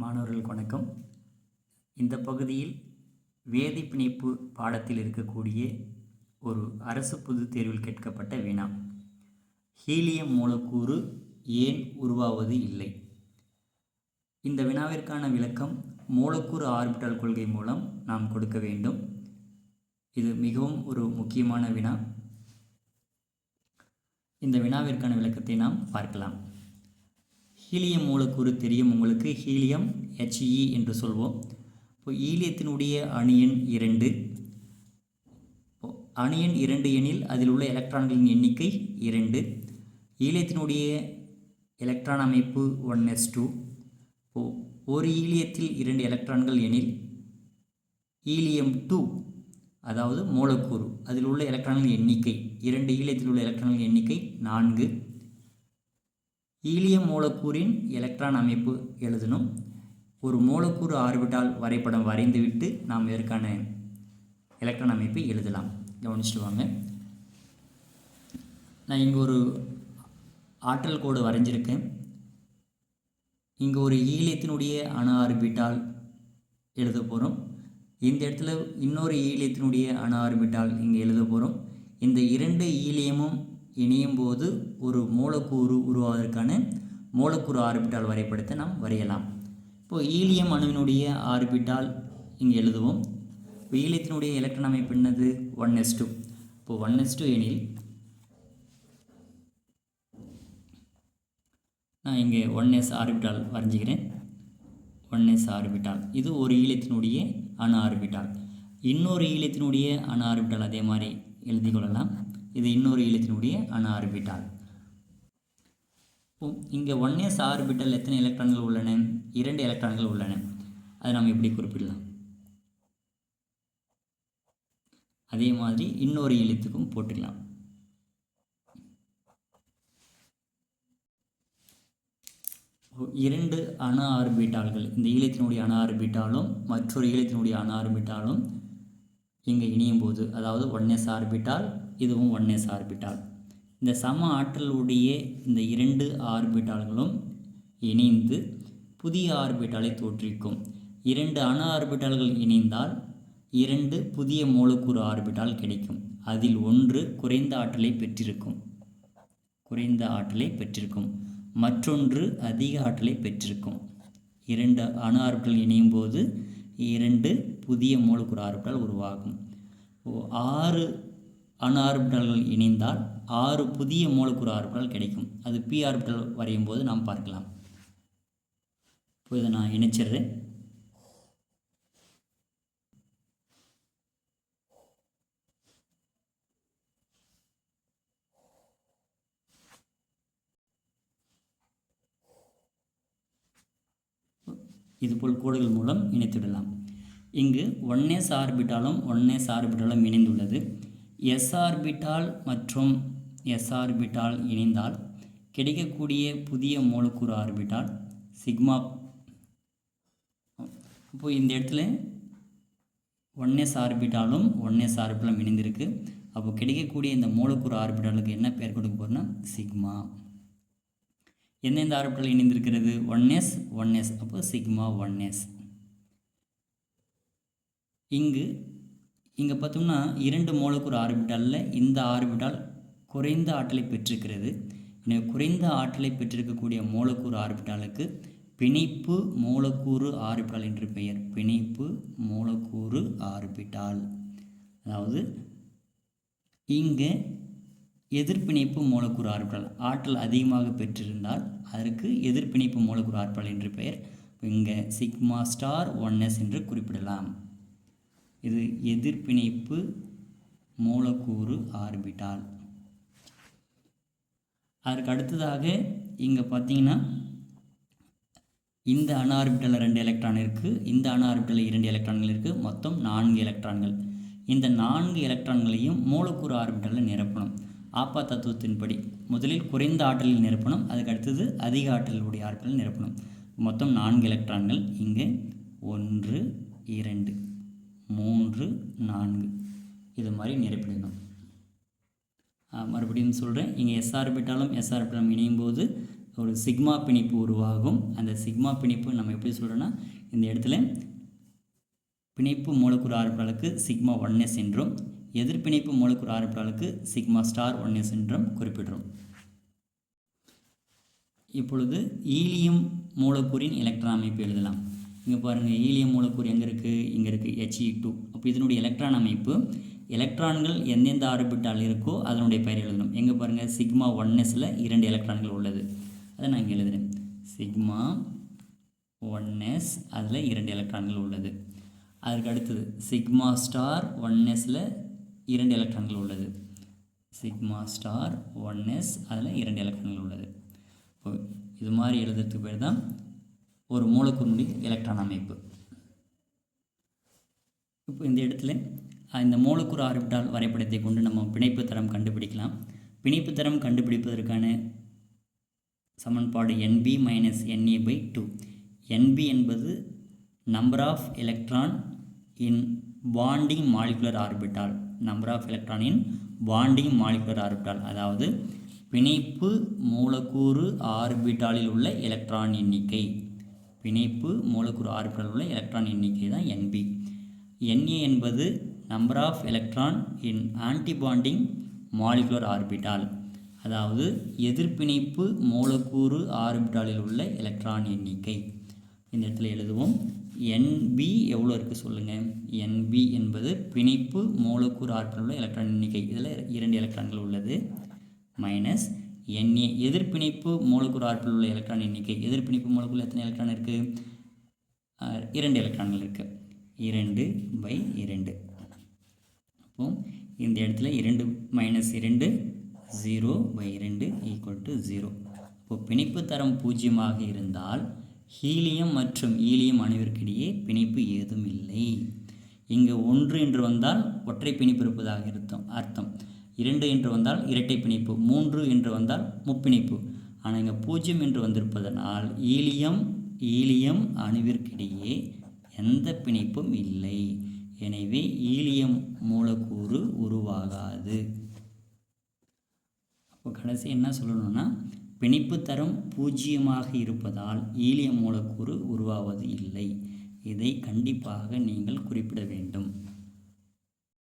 மாணவர்களுக்கு வணக்கம். இந்த பகுதியில் வேதி பிணைப்பு பாடத்தில் இருக்கக்கூடிய ஒரு அரசு பொதுத் தேர்வில் கேட்கப்பட்ட வினா. ஹீலியம் மூலக்கூறு ஏன் உருவாவது இல்லை? இந்த வினாவிற்கான விளக்கம் மூலக்கூறு ஆர்பிட்டல் கொள்கை மூலம் நாம் கொடுக்க வேண்டும். இது மிகவும் ஒரு முக்கியமான வினா. இந்த வினாவிற்கான விளக்கத்தை நாம் பார்க்கலாம். ஹீலியம் மூலக்கூறு தெரியும் உங்களுக்கு ஹீலியம் ஹெச்இ என்று சொல்வோம். இப்போ ஈலியத்தினுடைய அணியன் இரண்டு அணியன் இரண்டு எனில் அதில் உள்ள எலக்ட்ரான்களின் எண்ணிக்கை இரண்டு ஈலியத்தினுடைய எலக்ட்ரான் அமைப்பு ஒன் எஸ் டூ இப்போ ஒரு ஈலியத்தில் இரண்டு எலக்ட்ரான்கள் எனில் ஈலியம் டூ அதாவது மூலக்கூறு அதில் உள்ள எலக்ட்ரான்களின் எண்ணிக்கை இரண்டு ஈலியத்தில் உள்ள எலக்ட்ரான்களின் எண்ணிக்கை நான்கு. ஈலியம் மூலக்கூறின் எலக்ட்ரான் அமைப்பு எழுதணும். ஒரு மூலக்கூறு ஆர்பிட்டால் வரைபடம் வரைந்துவிட்டு நாம் இதற்கான எலக்ட்ரான் அமைப்பை எழுதலாம். கவனிச்சுட்டு வாங்க. நான் இங்கே ஒரு ஆற்றல் கோடு வரைஞ்சிருக்கேன். இங்கே ஒரு ஈலியத்தினுடைய அணு ஆர்பிட்டால் எழுத போகிறோம் இந்த இடத்துல இன்னொரு ஈலியத்தினுடைய அணு ஆர்பிட்டால் இங்கே எழுத போகிறோம் இந்த இரண்டு ஈலியமும் இணையும் போது ஒரு மூலக்கூறு உருவாவதற்கான மூலக்கூறு ஆர்பிட்டால் வரைபடத்தை நாம் வரையலாம். இப்போது ஈலியம் அணுவினுடைய ஆர்பிட்டால் இங்கே எழுதுவோம். ஈலியத்தினுடைய எலக்ட்ரான் அமைப்பு என்னது? ஒன் எஸ் டூ இப்போ ஒன் எஸ் டூ எனில் நான் இங்கே ஒன் எஸ் ஆர்பிட்டால் வரைஞ்சிக்கிறேன் ஒன் எஸ் ஆர்பிட்டால். இது ஒரு ஈழத்தினுடைய அணு ஆர்பிட்டால். இன்னொரு ஈழத்தினுடைய அணு ஆர்பிட்டால் அதே மாதிரி எழுதி கொள்ளலாம். இது இன்னொரு இலத்தினுடைய அணு ஆர்பிட்டால். இங்கே ஒன் எஸ் ஆர்பிட்டல் எத்தனை எலக்ட்ரான்கள் உள்ளன? இரண்டு எலக்ட்ரான்கள் உள்ளன. அதை நாம் எப்படி குறிப்பிடலாம்? அதே மாதிரி இன்னொரு எழுத்துக்கும் போட்டுக்கலாம். இரண்டு அணு ஆர்பிட்டால்கள். இந்த ஈழத்தினுடைய அணு ஆர்பிட்டாலும் மற்றொரு ஈழத்தினுடைய அணு ஆர்பிட்டாலும் இங்கே இணையும் போது அதாவது ஒன் எஸ் ஆர்பிட்டால் இதுவும் ஒன் எஸ் ஆர்பிட்டால் இந்த சம ஆற்றலுடைய இந்த இரண்டு ஆர்பிட்டால்களும் இணைந்து புதிய ஆர்பிட்டாலை தோற்றுவிக்கும் இரண்டு அணு ஆர்பிட்டால்கள் இணைந்தால் இரண்டு புதிய மூலக்கூறு ஆர்பிட்டால் கிடைக்கும். அதில் ஒன்று குறைந்த ஆற்றலை பெற்றிருக்கும். குறைந்த ஆற்றலை பெற்றிருக்கும். மற்றொன்று அதிக ஆற்றலை பெற்றிருக்கும். இரண்டு அணு ஆர்பிட்டல் இணையும் போது இரண்டு புதிய மூலக்கூறு ஆர்பிட்டால் உருவாகும். ஆறு அணு ஆர்பிட்டல்கள் இணைந்தால் ஆறு புதிய மூலக்கூறு ஆர்பிட்டல் கிடைக்கும். அது பி ஆர்பிட்டல் வரையும் போது நாம் பார்க்கலாம். இப்போ இதை நான் இணைச்சிடுறேன். இதுபோல் கோடுகள் மூலம் இணைத்துவிடலாம். இங்கு ஒன்னே சார்பிட்டாலும் ஆர்பிட்டாலும் சார்பிட்டாலும் ஆர்பிட்டாலும் இணைந்துள்ளது. எஸ் ஆர்பிட்டால் மற்றும் எஸ்ஆர்பிட்டால் இணைந்தால் கிடைக்கக்கூடிய புதிய மூலக்கூறு ஆர்பிட்டால் சிக்மா அப்போது இந்த இடத்துல ஒன் எஸ் ஆர்பிட்டாலும் ஒன் ஆர்பிட்டாலும் இணைந்திருக்கு. அப்போ கிடைக்கக்கூடிய இந்த மூலக்கூறு ஆர்பிட்டாலுக்கு என்ன பெயர் கொடுக்க போகிறோம்னா சிக்மா. எந்தெந்த ஆர்பிட்டல் இணைந்திருக்கிறது? ஒன் எஸ் ஒன் எஸ் அப்போ சிக்மா ஒன் எஸ் இங்கு இங்கே பார்த்தோம்னா இரண்டு மூலக்கூறு ஆர்பிட்டாலில் இந்த ஆர்பிட்டால் குறைந்த ஆற்றலை பெற்றிருக்கிறது. எனவே குறைந்த ஆற்றலை பெற்றிருக்கக்கூடிய மூலக்கூறு ஆர்பிட்டாலுக்கு பிணைப்பு மூலக்கூறு ஆர்பிட்டால் என்று பெயர். பிணைப்பு மூலக்கூறு ஆர்பிட்டால். அதாவது இங்கே எதிர்ப்பிணைப்பு மூலக்கூறு ஆர்பிட்டால். ஆற்றல் அதிகமாக பெற்றிருந்தால் அதற்கு எதிர்ப்பிணைப்பு மூலக்கூறு ஆர்பிட்டால் என்று பெயர். இங்கே சிக்மா ஸ்டார் ஒன் எஸ் என்று குறிப்பிடலாம். இது எதிர்ப்பிணைப்பு மூலக்கூறு ஆர்பிட்டால். அதற்கு அடுத்ததாக இங்கே பார்த்தீங்கன்னா இந்த அணு ஆர்பிட்டலில் ரெண்டு எலக்ட்ரான் இருக்குது இந்த அணு ஆர்பிட்டலில் இரண்டு எலக்ட்ரான்கள் இருக்குது மொத்தம் நான்கு எலக்ட்ரான்கள். இந்த நான்கு எலக்ட்ரான்களையும் மூலக்கூறு ஆர்பிட்டலில் நிரப்பணும். ஆப்பா தத்துவத்தின்படி முதலில் குறைந்த ஆற்றலில் நிரப்பணும் அதுக்கு அடுத்தது அதிக ஆற்றலுடைய ஆற்றலில் நிரப்பணும். மொத்தம் நான்கு எலக்ட்ரான்கள் இங்கே ஒன்று இரண்டு. மூன்று நான்கு. இது மாதிரி நிரப்பிடணும் மறுபடியும் சொல்கிறேன் இங்கே எஸ்ஆர்பிட்டாலும் ஆர்பிட்டாலும் எஸ் இணையும் போது ஒரு சிக்மா பிணைப்பு உருவாகும். அந்த சிக்மா பிணைப்பு நம்ம எப்படி சொல்கிறோன்னா இந்த இடத்துல பிணைப்பு மூலக்கூறு ஆர்பிட்டாலுக்கு சிக்மா ஒன்எஸ் என்றும் எதிர்பிணைப்பு மூலக்கூறு ஆர்பிட்டாலுக்கு சிக்மா ஸ்டார் ஒன்எஸ் என்றும் குறிப்பிடுறோம். இப்பொழுது ஈலியம் மூலக்கூறின் எலக்ட்ரான் அமைப்பு எழுதலாம். இங்கே பாருங்கள் ஈலியம் மூலக்கூறு எங்கே இருக்குது இங்கே இருக்குது ஹெச்இ டூ அப்போ இதனுடைய எலக்ட்ரான் அமைப்பு எலக்ட்ரான்கள் எந்தெந்த ஆர்பிட்டால் இருக்கோ அதனுடைய பெயர் எழுதணும். எங்கே பாருங்கள் சிக்மா ஒன்னஸில் இரண்டு எலக்ட்ரான்கள் உள்ளது. அதை நான் இங்கே எழுதுகிறேன் சிக்மா ஒன்னஸ் அதில் இரண்டு எலக்ட்ரான்கள் உள்ளது. அதற்கு அடுத்தது சிக்மா ஸ்டார் ஒன்னஸில் இரண்டு எலக்ட்ரான்கள் உள்ளது. சிக்மா ஸ்டார் ஒன்னஸ் அதில் இரண்டு எலக்ட்ரான்கள் உள்ளது. இப்போ இது மாதிரி எழுதுறதுக்கு பேர் தான் ஒரு மூலக்கூறினுடைய எலக்ட்ரான் அமைப்பு. இப்போ இந்த இடத்துல இந்த மூலக்கூறு ஆர்பிட்டால் வரைபடத்தை கொண்டு நம்ம பிணைப்பு தரம் கண்டுபிடிக்கலாம். பிணைப்பு தரம் கண்டுபிடிப்பதற்கான சமன்பாடு NB minus NA by two NB என்பது number of electron in bonding molecular orbital number of electron in bonding molecular orbital அதாவது பிணைப்பு மூலக்கூறு ஆர்பிட்டாலில் உள்ள எலக்ட்ரான் எண்ணிக்கை. பிணைப்பு மூலக்கூறு ஆர்பிட்டல் உள்ள எலக்ட்ரான் எண்ணிக்கை தான் என்பி என்ஏ என்பது number of electron in antibonding molecular orbital அதாவது எதிர்பிணைப்பு மூலக்கூறு ஆர்பிட்டாலில் உள்ள எலக்ட்ரான் எண்ணிக்கை. இந்த இடத்துல எழுதுவோம். என்பி எவ்வளோ இருக்குது சொல்லுங்கள் என்பி என்பது பிணைப்பு மூலக்கூறு ஆர்பிட்டல் உள்ள எலக்ட்ரான் எண்ணிக்கை. இதில் இரண்டு எலக்ட்ரான்கள் உள்ளது. மைனஸ் எண்ணி எதிர்ப்பிணைப்பு மூலக்கூறு ஆற்றல் உள்ள எலக்ட்ரான் எண்ணிக்கை. எதிர்ப்பிணைப்பு மூலக்கூறு எத்தனை எலக்ட்ரான் இருக்குது இரண்டு எலக்ட்ரான்கள் இருக்குது இரண்டு பை இரண்டு. அப்போ இந்த இடத்துல இரண்டு மைனஸ் இரண்டு ஜீரோ பை இரண்டு ஈக்குவல் டு ஜீரோ இப்போ பிணைப்பு தரம் பூஜ்ஜியமாக இருந்தால் ஹீலியம் மற்றும் ஈலியம் அணுவிற்கிடையே பிணைப்பு ஏதும் இல்லை. இங்கு ஒன்று என்று வந்தால் ஒற்றை பிணைப்பு இருப்பதாக அர்த்தம் அர்த்தம். இரண்டு என்று வந்தால் இரட்டை பிணைப்பு மூன்று என்று வந்தால் முப்பிணைப்பு. ஆனால் இங்கே பூஜ்ஜியம் என்று வந்திருப்பதனால் ஈலியம் ஈலியம் அணுவிற்கிடையே எந்த பிணைப்பும் இல்லை. எனவே ஈலியம் மூலக்கூறு உருவாகாது. அப்போ கடைசி என்ன சொல்லணும்னா பிணைப்பு தரம் பூஜ்ஜியமாக இருப்பதால் ஈலியம் மூலக்கூறு உருவாவது இல்லை. இதை கண்டிப்பாக நீங்கள் குறிப்பிட வேண்டும்.